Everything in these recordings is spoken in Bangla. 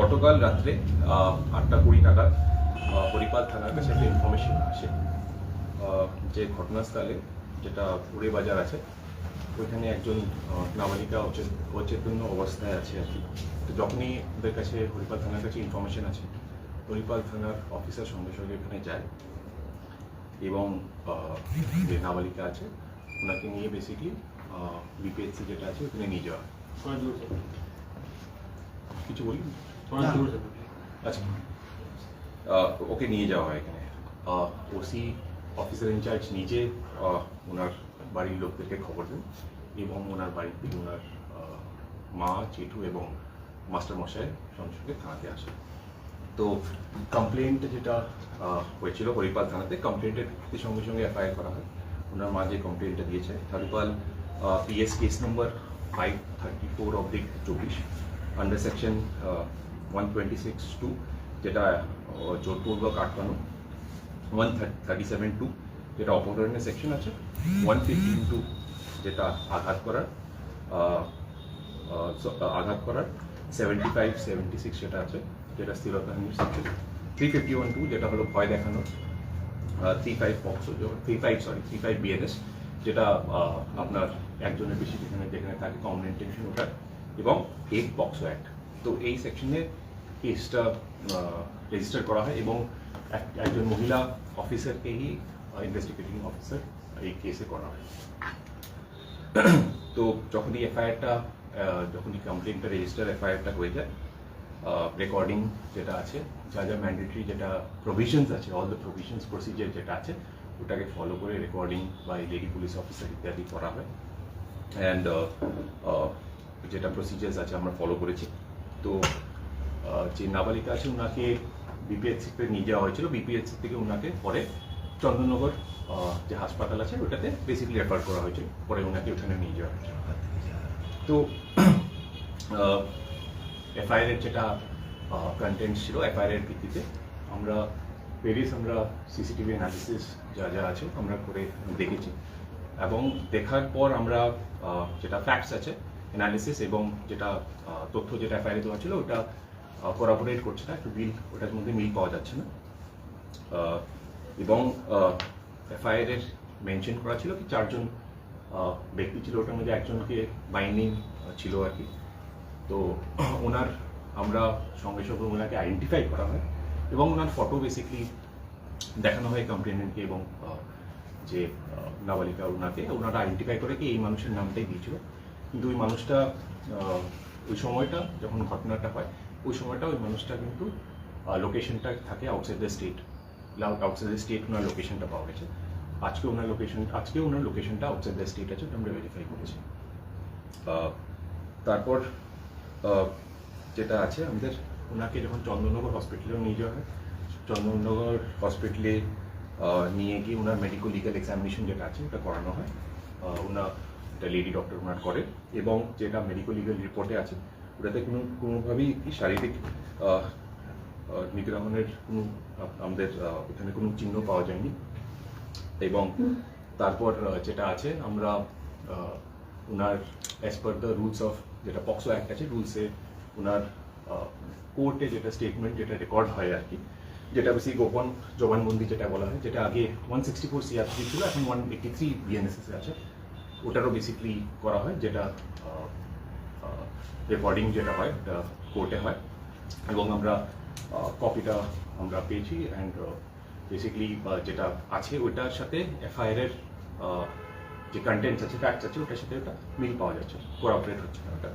গতকাল রাত্রে আটটা কুড়ি নাগাদ হরিপাল থানার কাছে একটা ইনফরমেশন আসে। যে ঘটনাস্থলে যেটা পুরে বাজার আছে ওইখানে একজন নাবালিকা অচেতন্য অবস্থায় আছে আর কি। তো যখনই ওদের কাছে হরিপাল থানার কাছে ইনফরমেশন আছে হরিপাল থানার অফিসার সঙ্গে সঙ্গে এখানে যায় এবং যে নাবালিকা আছে ওনাকে নিয়ে বেসিকলি বিপিএসসি যেটা আছে ওখানে নিয়ে যাওয়া কিছু বলি আচ্ছা ওকে নিয়ে যাওয়া হয় এখানে ওসি অফিসার ইনচার্জ নিজে ওনার বাড়ির লোকদেরকে খবর দেন এবং ওনার বাড়িতে ওনার মা জেঠু এবং মাস্টার মশাই সঙ্গে সঙ্গে থানাতে আসে তো কমপ্লেন্ট যেটা হয়েছিল হরিপাল থানাতে কমপ্লেন্টের সঙ্গে সঙ্গে এফআইআর করা হয় ওনার মা যে কমপ্লেনটা দিয়েছে Haripal PS case number five thirty four অব্দিক চব্বিশ under section one twenty six two যেটা আটকানো ওয়ান থার্টি সেভেন টু যেটা অপহরণের সেকশন আছে ওয়ান ফিফটিন টু যেটা আঘাত করার আঘাত করার সেভেন্টি ফাইভ সেভেন্টি সিক্স আছে, যেটা স্থিরতাহানির section three fifty one two যেটা হলো ভয় দেখানোর three five POCSO three five sorry three five BNS যেটা আপনার একজনের বেশি যেখানে যেখানে থাকে কমন ইন্টেনশন ওটা, এবং এক পক্সো অ্যাক্ট তো এই সেকশনে কেসটা রেজিস্টার করা হয় এবং একজন মহিলা অফিসারকেই ইনভেস্টিগেটিং অফিসার এই কেসে করা হয়। তো যখনই এফআইআরটা যখনই কমপ্লেনটা রেজিস্টার এফআইআরটা হয়ে যায় রেকর্ডিং যেটা আছে, যা যা ম্যান্ডেটরি যেটা প্রভিশনস আছে অল দ্য প্রভিশনস প্রসিজার যেটা আছে, ওটাকে ফলো করে রেকর্ডিং বা লেডি পুলিশ অফিসার ইত্যাদি করা হয়। অ্যান্ড যেটা প্রসিজার্স আছে আমরা ফলো করেছি। তো যে নাবালিকা আছে ওনাকে বিপিএসসিতে নিয়ে যাওয়া হয়েছিল। বিপিএসসি থেকে ওনাকে পরে চন্দননগর যে হাসপাতাল আছে ওটাতে বেসিক্যালি রেফার করা হয়েছিল। পরে ওনাকে ওখানে নিয়ে যাওয়া হয়েছিল। তো এফআইআর এর যেটা কন্টেন্ট ছিল এফআইআরের ভিত্তিতে আমরা ভেরিয়াস আমরা সিসিটিভি অ্যানালিসিস যা যা আছে, আমরা করে দেখেছি। এবং দেখার পর আমরা যেটা ফ্যাক্টস আছে অ্যানালিসিস এবং যেটা তথ্য যেটা এফআইআর দেওয়া ছিল, ওটা কোরাবোরেট করছে না, একটু মিল ওটার মধ্যে মিল পাওয়া যাচ্ছে না। এবং এফআইআর এর মেনশন করা ছিল কি চারজন ব্যক্তি ছিল, ওটার মধ্যে একজনকে বাইন্ডিং ছিল আর কি। তো ওনার, আমরা সঙ্গে সঙ্গে ওনাকে আইডেন্টিফাই করা হয় এবং ওনার ফটো বেসিকলি দেখানো হয় কমপ্লেনেন্টকে এবং যে নাবালিকা ওনাকে, ওনারা আইডেন্টিফাই করে কি এই মানুষের নামটাই দিয়েছিল। কিন্তু ওই মানুষটা ওই সময়টা যখন ঘটনাটা হয়, ওই সময়টা ওই মানুষটা কিন্তু লোকেশনটা থাকে outside the state outside the state ওনার লোকেশনটা পাওয়া গেছে। আজকে ওনার লোকেশন আজকে ওনার লোকেশনটা আউটসাইড দ্য স্টেট আছে আমরা ভেরিফাই করেছি। তারপর যেটা আছে, আমাদের ওনাকে যখন চন্দননগর হসপিটালে নিয়ে যাওয়া হয়, চন্দননগর হসপিটালে নিয়ে গিয়ে ওনার মেডিকেল লিগাল এক্সামিনেশন যেটা আছে, ওটা করানো হয়। ওনার এটা লেডি ডক্টর ওনার করে এবং যেটা মেডিকেল লিগাল রিপোর্টে আছে, ওটাতে কোনো, কোনোভাবেই শারীরিক নিগ্রহণের কোনো, আমাদের এখানে কোনো চিহ্ন পাওয়া যায়নি। এবং তারপর যেটা আছে, আমরা ওনার as per the rules of যেটা পক্সো অ্যাক্ট আছে রুলসে ওনার কোর্টে যেটা স্টেটমেন্ট যেটা রেকর্ড হয় আর কি, যেটা বেশি গোপন জবানবন্দি যেটা বলা হয়, যেটা আগে ওয়ান সিক্সটি ফোর সিআরপি ছিল, এখন ওয়ান এইটি থ্রি বিএনএসএস আছে। ওটারও বেসিকলি করা হয়, যেটা রেকর্ডিং যেটা হয় ওটা কোর্টে হয়। এবং আমরা কপিটা আমরা পেয়েছি অ্যান্ড বেসিক্যালি যেটা আছে ওটার সাথে এফআইআর এর যে কন্টেন্টস আছে ফ্যাক্টস আছে, ওটার সাথে ওটা মিল পাওয়া যাচ্ছে কোঅপারেট হচ্ছে না ওটা।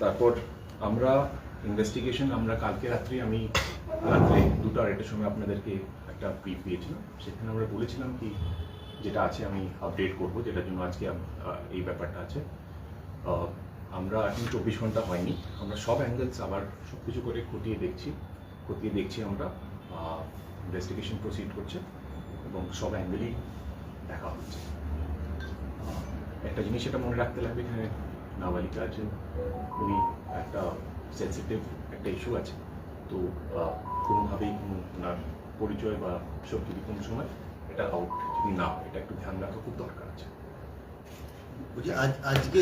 তারপর আমরা ইনভেস্টিগেশন আমরা কালকে রাত্রি আমি, রাত্রে দুটো আড়াইটার সময় আপনাদেরকে একটা ব্রিফ দিয়েছিলাম। সেখানে আমরা বলেছিলাম কি যেটা আছে আমি আপডেট করব, যেটার জন্য আজকে এই ব্যাপারটা আছে। আমরা এখন চব্বিশ ঘণ্টা হয়নি, আমরা সব অ্যাঙ্গেলস আবার সব কিছু করে খতিয়ে দেখছি খতিয়ে দেখছি আমরা ইনভেস্টিগেশন প্রসিড করছে, এবং সব অ্যাঙ্গেলই দেখা হচ্ছে। একটা জিনিস এটা মনে রাখতে লাগবে এখানে, নাবালিকা আছেন উনি একটা সেন্সিটিভ একটা ইস্যু আছে, তো কোনোভাবেই কোনো ওনার পরিচয় বা সব যদি কোনো সময় এটা আউট যদি না হয়, এটা একটু ধ্যান রাখা খুব দরকার আছে। আজকে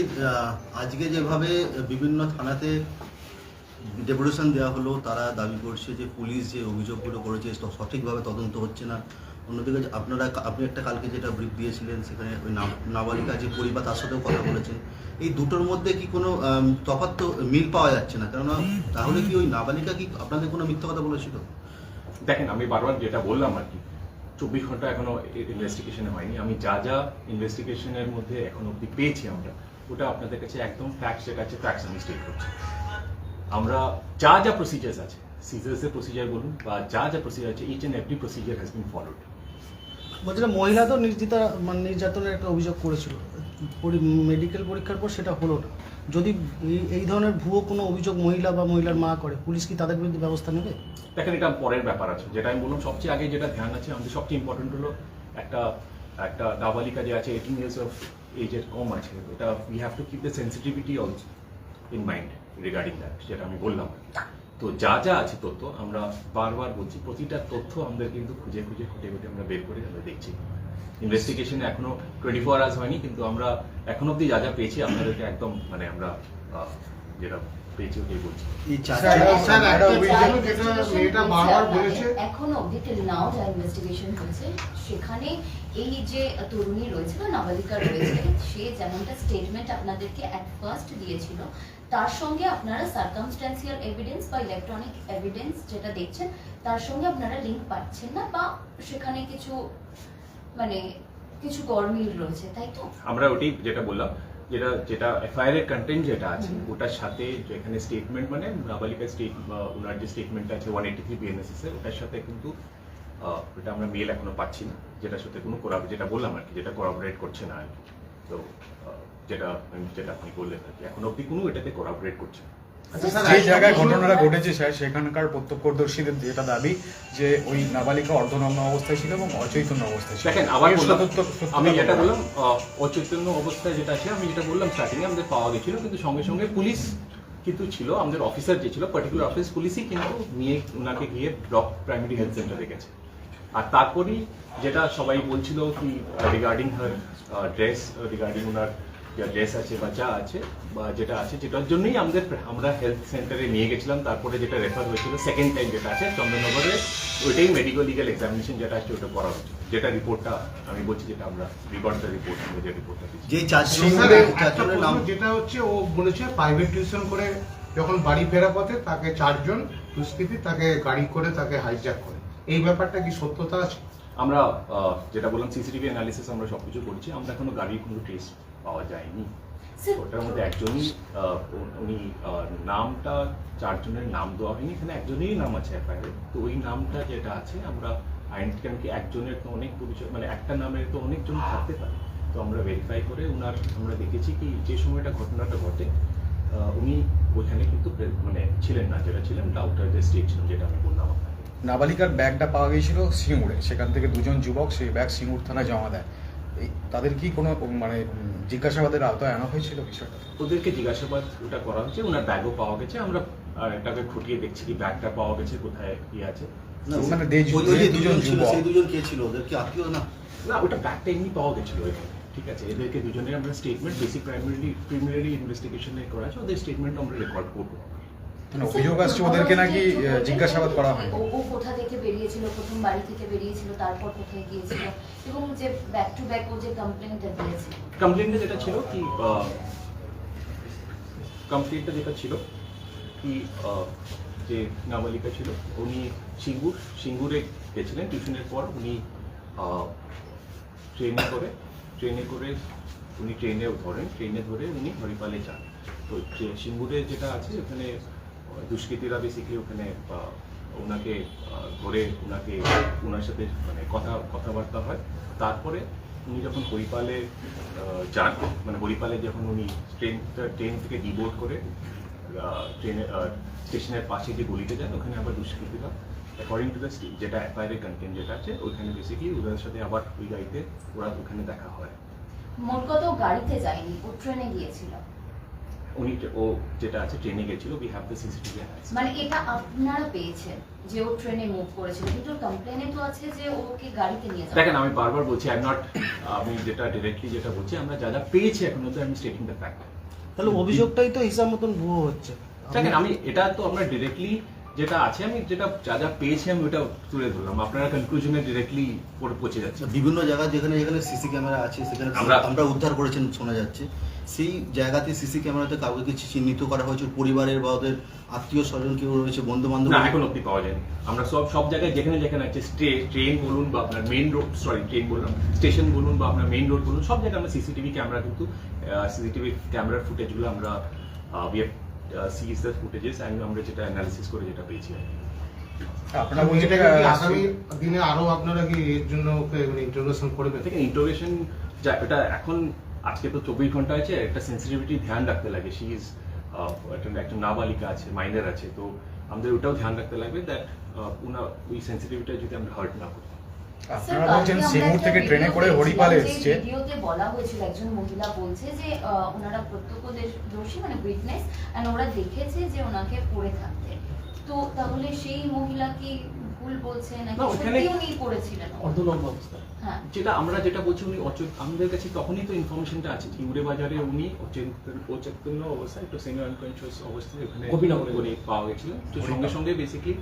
আজকে যেভাবে বিভিন্ন থানাতে ডেপুটেশন দেওয়া হলো তারা দাবি করছে যে পুলিশ যে অভিযোগগুলো করেছে সঠিকভাবে তদন্ত হচ্ছে না। অন্যদিকে আপনারা আপনি একটা কালকে যেটা ব্রিফ দিয়েছিলেন সেখানে ওই নাবালিকা যে পরিবার তার সাথেও কথা বলেছেন। এই দুটোর মধ্যে কি কোনো তফাৎ তো মিল পাওয়া যাচ্ছে না? কেননা তাহলে কি ওই নাবালিকা কি আপনাদের কোনো মিথ্যা কথা বলেছিল? দেখেন আমি বারবার যেটা বললাম আর কি চব্বিশ ঘণ্টা এখনও ইনভেস্টিগেশনে হয়নি। আমি যা যা ইনভেস্টিগেশনের মধ্যে এখন অব্দি পেয়েছি আমরা, ওটা আপনাদের কাছে একদম ফ্যাক্ট যেটা আছে ফ্যাক্টস আমি স্টেট করছি। আমরা যা যা প্রসিজার্স আছে সিজার্সের প্রসিজার বলুন বা যা যা প্রসিজার আছে each and every procedure has been followed বলছিলাম, মহিলা তো নির্যাতন মানে নির্যাতনের একটা অভিযোগ করেছিল। মেডিকেল পরীক্ষার পর সেটা হলো না। যদি এই- ধরনের ভুয়ো কোনো অভিযোগ মহিলা বা মহিলার মা করে, পুলিশ কি তাদের বিরুদ্ধে ব্যবস্থা নেবে? দেখেন, এটা পরের ব্যাপার আছে। যেটা আমি বললাম, সবচেয়ে আগে যেটা ধ্যান আছে, আমাদের সবচেয়ে ইম্পর্টেন্ট হলো একটা একটা নাবালিকা যে আছে এইটিন ইয়ার্স অফ এজের কম আছে, এটা we have to keep the sensitivity also in mind regarding that যেটা আমি বললাম। তো যা যা আছে তথ্য আমরা বারবার বলছি, প্রতিটা তথ্য আমাদের কিন্তু খুঁজে খুঁজে খুঁটে খুঁটে আমরা বের করে আমরা দেখছি। ইনভেস্টিগেশন এখনও টোয়েন্টি ফোর আওয়ার্স হয়নি কিন্তু আমরা এখন অব্দি যা যা পেয়েছি আপনাদেরকে একদম মানে আমরা যেটা পেয়েছি ওটাই বলছি। এখনও অবধি till now যা ইনভেস্টিগেশন হয়েছে সেখানে এই যে তরুণী রয়েছে বা নাবালিকা রয়েছে সে যেমনটা স্টেটমেন্ট আপনাদেরকে অ্যাট ফার্স্ট দিয়েছিল তার সঙ্গে আপনারা সার্কামস্ট্যান্সিয়াল এভিডেন্স বা ইলেকট্রনিক এভিডেন্স যেটা দেখছেন তার সঙ্গে আপনারা লিংক পাচ্ছেন না বা সেখানে কিছু মানে কিছু গরমিল রয়েছে তাই তো? আমরা ওটাই যেটা বললাম যেটা যেটা এফআইআর এর কন্টেন্ট যেটা আছে ওটার সাথে যেখানে স্টেটমেন্ট মানে নাবালিকা স্টেট ওনার যে স্টেটমেন্ট আছে ওয়ান এইটি থ্রি বিএনএসএস এর ওটার সাথে কিন্তু ওটা আমরা মেল এখনও পাচ্ছি না। যেটার সাথে কোনো করা যেটা বললাম আর কি যেটা কোরাবরেট করছে না আর কি। তো যেটা যেটা আপনি বললেন আর কি এখন অব্দি কোনো এটাতে কোরাবরেট করছে না। যে জায়গায় ঘটনাটা ঘটেছে স্যার সেখানকার প্রত্যক্ষদর্শীদের যেটা দাবি যে ওই নাবালিকা অর্ধনগ্ন অবস্থায় ছিল এবং অচৈতন্য অবস্থায় ছিল। দেখেন আবার আমি যেটা বললাম। অচৈতন্য অবস্থায় যেটা আছে আমি যেটা বললাম স্টার্টিং আমাদের পাওয়া গেছিল কিন্তু সঙ্গে সঙ্গে পুলিশ কিন্তু ছিল আমাদের অফিসার যে ছিল পার্টিকুলার অফিস পুলিশই কিন্তু নিয়ে ওনাকে গিয়ে ব্লক প্রাইমারি হেলথ সেন্টারে গেছে। আর তারপরেই যেটা সবাই বলছিল কি রিগার্ডিং হার ড্রেস রিগার্ডিং ওনার যা ড্রেস আছে বা যা আছে বা যেটা আছে যেটার জন্যই আমাদের আমরা হেলথ সেন্টারে নিয়ে গেছিলাম। তারপরে যেটা রেফার হয়েছিল সেকেন্ড টাইম যেটা আছে চন্দননগরে ওইটাই মেডিকেল লিগাল এক্সামিনেশন যেটা আছে ওটা করা হচ্ছে যেটা রিপোর্টটা আমি বলছি যেটা আমরা রিপোর্ট রিপোর্ট আমরা যে রিপোর্টটা দিচ্ছি। যে চারজনের নাম যেটা হচ্ছে ও বলেছে প্রাইভেট টিউশন করে যখন বাড়ি ফেরা পথে তাকে চারজন দুষ্কৃতী তাকে গাড়ি করে তাকে হাইজ্যাক করে। এই ব্যাপারটা কি সত্যতা আছে? আমরা আহ, যেটা বললাম সিসিটিভি অ্যানালিসিস আমরা সবকিছু করছি। আমরা এখনও গাড়ির কোনো ট্রেস পাওয়া যায়নি। ওটার মধ্যে একজনই উনি নামটা চারজনের নাম দেওয়া হয়নি এখানে একজনেরই নাম আছে এফআইআর তো ওই নামটা যেটা আছে আমরা আইন কেন কি একজনের তো অনেক পরিচয় মানে একটা নামের তো অনেকজন থাকতে পারে। তো আমরা ভেরিফাই করে ওনার আমরা দেখেছি কি যে সময়টা ঘটনাটা ঘটে উনি ওইখানে কিন্তু মানে ছিলেন না যেটা ছিলেন ডাউটার যে স্টেট ছিলেন যেটা আমি বললাম আপনাকে। নাবালিকার ব্যাগটা পাওয়া গিয়েছিল সিঙ্গুরে সেখান থেকে দুজন যুবক সেই ব্যাগ সিঙ্গুর থানায় জমা দেয়। এই তাদের কি কোনো মানে জিজ্ঞাসাবাদের আওতায় আনা হয়েছিল বিষয়টা। ওদেরকে জিজ্ঞাসাবাদ ওটা করা হচ্ছে ওনার ব্যাগও পাওয়া গেছে আমরা এটাকে খুঁটিয়ে দেখছি কি ব্যাগটা পাওয়া গেছে কোথায় কি আছে। না, ওখানে দুজন ছিল। সেই দুজন কে ছিল? ওদের কি আত্মীয় না? না ওটা ব্যাগটা এমনি পাওয়া গেছিল এখানে ঠিক আছে? এদেরকে দুজনের আমরা স্টেটমেন্ট বেসিক প্রাইমারি প্রিমিনারি ইনভেস্টিগেশনে করা আছে ওদের স্টেটমেন্ট আমরা রেকর্ড করব। অভিযোগ আসছে ওদেরকে নাকি জিজ্ঞাসাবাদ করা হয় ও ও কোথা থেকে বেরিয়েছিল প্রথম বাড়ি থেকে বেরিয়েছিল তারপর কোথায় গিয়েছিল? এবং যে ব্যাক টু ব্যাক ও যে কমপ্লেনটা যেটা ছিল কি কমপ্লেনটা যেটা ছিল কি যে নাবালিকা ছিল উনি সিঙ্গুর সিঙ্গুরে গেছিলেন টিউশনের পর উনি ট্রেনে করে ট্রেনে করে উনি ট্রেনে ধরেন ট্রেনে ধরে উনি হরিপালে যান। তো সিঙ্গুরে যেটা আছে ওখানে দুষ্কৃতীরা বেসিক্যালি ওখানে ওনাকে ধরে ওনাকে, ওনার সাথে মানে কথা, কথাবার্তা হয়। তারপরে উনি যখন হরিপালে যান মানে হরিপালে যখন উনি ট্রেন ট্রেন থেকে ডিবোর্ড করে ট্রেনে স্টেশনের পাশে যে গলিতে যান, ওখানে আবার দুষ্কৃতীরা অ্যাকর্ডিং টু দ্য যেটা এফআইআর কন্টেন্ট যেটা আছে ওইখানে বেসিক্যালি ওদের সাথে আবার ওই গাড়িতে ওরা ওখানে দেখা হয়। মোট ও গাড়িতে যায়নি, ও ট্রেনে গিয়েছিল। উনি ও যেটা আছে ট্রেনে গেছিল উই হ্যাভ দ্য সিসিটিভি মানে এটা আপনারা পেয়েছেন যে ও ট্রেনে মুভ করেছিল কিন্তু কমপ্লেনে তো আছে যে ওকে গাড়িতে নিয়ে যাওয়া। দেখেন আমি বারবার বলছি আই এম নট আমি যেটা ডিরেক্টলি যেটা বলছি আমরা যা যা পেয়েছি এখন অব্দি আমি স্টেটিং দ্য ফ্যাক্ট তাহলে অভিযোগটাই তো হিসাব মতন ভুয়ো হচ্ছে। দেখেন আমি এটা তো আমরা ডিরেক্টলি যেটা আছে আমি যেটা যা যা পেয়েছি আমি ওটা তুলে ধরলাম। আপনারা কনক্লুশনে ডিরেক্টলি পৌঁছে যাচ্ছে বিভিন্ন জায়গা যেখানে যেখানে সিসি ক্যামেরা আছে সেখানে আমরা- আমরা উদ্ধার করেছেন শোনা যাচ্ছে। সেই জায়গাতে সিসি ক্যামেরাতে কাউকে কিছু চিহ্নিত করা হয়েছে পরিবারের বা ওদের আত্মীয় স্বজন কেউ রয়েছে বন্ধু বান্ধব না এখন অব্দি পাওয়া যায়নি আমরা সব সব জায়গায় যেখানে যেখানে আছে ট্রেন বলুন বা আপনার মেইন রোড সরি ট্রেন বললাম স্টেশন বলুন বা আপনার মেইন রোড বলুন সব জায়গায় আমরা সিসিটিভি ক্যামেরা কিন্তু সিসিটিভি ক্যামেরার ফুটেজগুলো আমরা we have seize the footages and আমরা যেটা অ্যানালিসিস করে যেটা পেয়েছি আর কি। আপনারা বলছেন এটাকে কি আহ, আগামী দিনে আরও আপনারা কি এর জন্য ইন্টারোগেশন করবেন এটা এখন আজকে তো চব্বিশ ঘণ্টা আছে একটা সেন্সিটিভিটি ধ্যান রাখতে লাগে। শি ইজ একটা নাবালিকা আছে মাইনার আছে তো আমাদের ওটাও ধ্যান রাখতে লাগবে দ্যাট ওনার ওই সেন্সিটিভিটা যদি আমরা হার্ট না করি। আপনারা বলছেন সিঙ্গুর থেকে ট্রেনে করে হরিপালে এসছে? ভিডিওতে বলা হয়েছিল একজন মহিলা বলছে যে আহ, ওনারা প্রত্যক্ষদর্শী মানে উইটনেস এন্ড ওরা দেখেছে যে ওনাকে পড়ে থাকতে। তো তাহলে সেই মহিলা কি ভুল বলছে নাকি সত্যি উনি পড়েছিলেন অর্ধনগ্ন অবস্থা। হ্যাঁ। যেটা আমরা যেটা বলছি উনি আমাদের কাছে তখনই তো ইনফরমেশনটা আছে বাজারে উনি অচেতন অচেতন্য অবস্থায় একটু সেমি আনকনসিয়াস অবস্থায় ওখানে গোপীনগরে। পাওয়া গেছিলেন তো সঙ্গে সঙ্গে বেসিকলি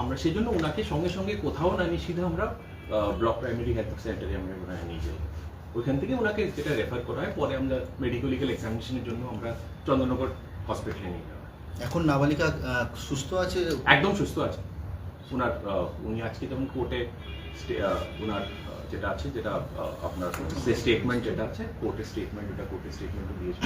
আমরা সেই জন্য ওনাকে সঙ্গে সঙ্গে কোথাও না নিয়ে সিধা আমরা ব্লক প্রাইমারি হেলথ সেন্টারে আমরা ওনাকে নিয়ে যাই। ওইখান থেকে ওনাকে যেটা রেফার করা হয় পরে আমরা মেডিকেল লিগাল এক্সামিনেশনের জন্য আমরা চন্দননগর হসপিটালে নিয়ে যাওয়া এখন নাবালিকা আহ, সুস্থ আছে? একদম সুস্থ আছে। ওনার উনি আজকে যেমন কোর্টে ওনার যেটা আছে যেটা আপনার স্টেটমেন্ট যেটা আছে কোর্টের স্টেটমেন্ট ওটা কোর্টের স্টেটমেন্ট দিয়েছে।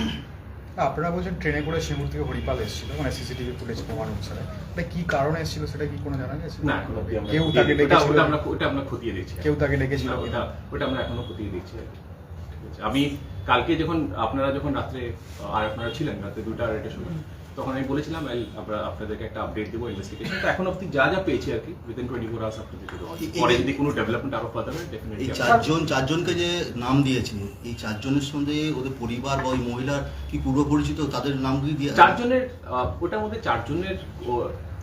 আপনারা বলছেন ট্রেনে করে সিঙ্গুর থেকে হরিপাল এসেছিল মানে সিসিটিভি ফুটেজ প্রমাণ অনুসারে। এটা কি কারণে এসেছিল সেটা কি কোনো জানা গেছে? না এখন কেউ তাকে ডেকেছিল? ওটা আমরা ওটা আমরা খতিয়ে দেখছি কেউ তাকে ডেকেছিল? না, ওটা ওটা আমরা এখনও খতিয়ে দেখছি আর কি। ঠিক আছে। আমি কালকে যখন আপনারা যখন রাত্রে আর আপনারা ছিলেন রাতে দুটা আড়াইটার সময় তখন আমি বলেছিলাম আমরা আপনাদেরকে একটা আপডেট দেবো ইনভেস্টিগেশন তো এখন অব্দি যা যা পেয়েছি আর কি উইদিন টোয়েন্টি ফোর আওয়ার্স আপনাদেরকে দেওয়া হবে। পরে যদি কোনো ডেভেলপমেন্ট আরও ফার্দার হয় ডেফিনেটলি চারজন চারজনকে যে নাম দিয়েছে এই চারজনের সঙ্গে ওদের পরিবার বা ওই মহিলার কি পূর্ব পরিচিত তাদের নামগুলি দিয়ে চারজনের ওটার মধ্যে চারজনের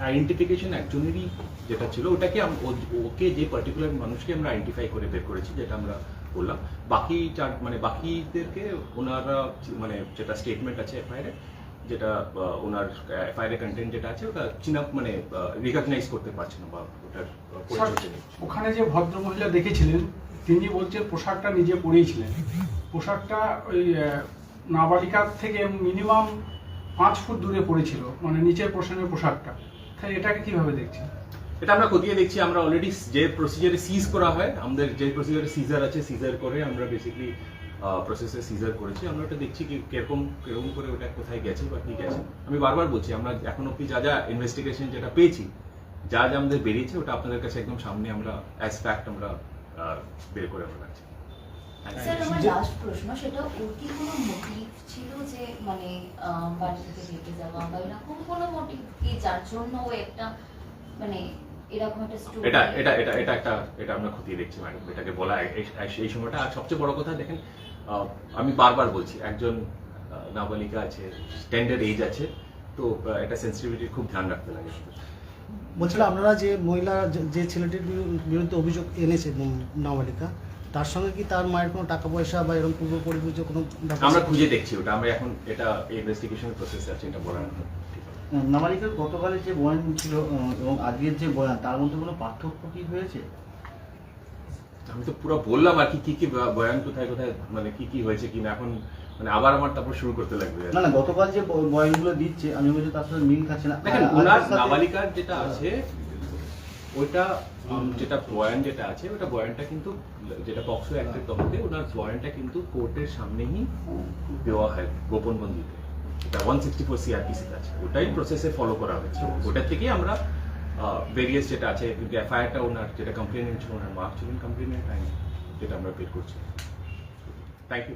আইডেন্টিফিকেশন একজনেরই যেটা ছিল ওটাকে ওকে যে পার্টিকুলার মানুষকে আমরা আইডেন্টিফাই করে বের করেছি যেটা আমরা বললাম বাকি চার মানে বাকিদেরকে ওনারা মানে যেটা স্টেটমেন্ট আছে এফআইআর যেটা ওনার এফআইআর কন্টেন্ট যেটা আছে ওটা চিনা মানে রিকগনাইজ করতে পারছে না বা ওটার ওখানে যে ভদ্র মহিলা দেখেছিলেন তিনি বলছেন পোশাকটা নিজে পরেইছিলেন। পোশাকটা ওই নাবালিকার থেকে মিনিমাম পাঁচ ফুট দূরে পড়েছিল মানে নিচের পোষণের পোশাকটা। তাহলে এটাকে কীভাবে দেখছেন? এটা আমরা খতিয়ে দেখছি আমরা অলরেডি যে প্রসিজারে সিজ করা হয় আমাদের যে প্রসিজারে সিজার আছে সিজার করে আমরা বেসিক্যালি প্রসেসে সিজার করেছি। আমরা ওটা দেখছি কি কীরকম কীরকম করে ওটা কোথায় গেছে বা কি গেছে। আমি বারবার বলছি আমরা এখন অব্দি যা যা ইনভেস্টিগেশন যেটা পেয়েছি যা যা আমাদের বেরিয়েছে ওটা আপনাদের কাছে একদম সামনে আমরা অ্যাজ ফ্যাক্ট আমরা বের করে আমরা রাখছি। স্যার আমার লাস্ট প্রশ্ন সেটা ওর কি কোনো মোটিভ ছিল যে মানে বাড়ি থেকে বেঁচে যাওয়া বা এরকম কোনো মোটিভ কি যার জন্য ও একটা মানে এরকম একটা স্টোরি এটা এটা এটা এটা একটা এটা আমরা খতিয়ে দেখছি ম্যাডাম এটাকে বলা এই- সময়টা আর সবচেয়ে বড় কথা দেখেন আমি বারবার বলছি একজন নাবালিকা আছে স্ট্যান্ডার্ড এজ আছে তো এটা সেন্সিটিভিটির খুব ধ্যান রাখতে লাগে। বলছিলাম আপনারা যে মহিলা যে- যে ছেলেটির বিরু- বিরুদ্ধে অভিযোগ এনেছে নাবালিকা তার সঙ্গে কি তার মায়ের কোনো টাকা পয়সা বা এরকম পূর্ব পরিচয় কোনো আমরা খুঁজে দেখছি ওটা আমরা এখন এটা ইনভেস্টিগেশনের প্রসেস আছে এটা বলার নাবালিকার গতকালের যে বয়ান ছিল এবং আজকের যে বয়ান তার মধ্যে কোনো পার্থক্য কি হয়েছে? আমি তো পুরো বললাম আর কি কি কি বয়ান কোথায় কোথায় মানে কি কি হয়েছে কিনা। এখন মানে আবার আমার তারপর শুরু করতে লাগবে। না না গতকাল যে বয়ানগুলো দিচ্ছে আমি বলছি তার সাথে মিল খাচ্ছে না। দেখেন ওনার নাবালিকার যেটা আছে ওইটা যেটা বয়ান যেটা আছে ওটা বয়ানটা কিন্তু যেটা পক্সো অ্যাক্টের তহতে ওনার বয়ানটা কিন্তু কোর্টের সামনেই দেওয়া হয় গোপন বন্দিতে। এটা ওয়ান সিক্সটি ফোর সিআরপিসি আছে। ওটাই প্রসেসে ফলো করা হয়েছে। ওটা থেকেই আমরা ভেরিয়াস যেটা আছে এফআইআরটা ওনার যেটা কমপ্লেন ছিল ওনার মার্ক ছিলেন কমপ্লেনেন্ট যেটা আমরা বের করছি। Thank you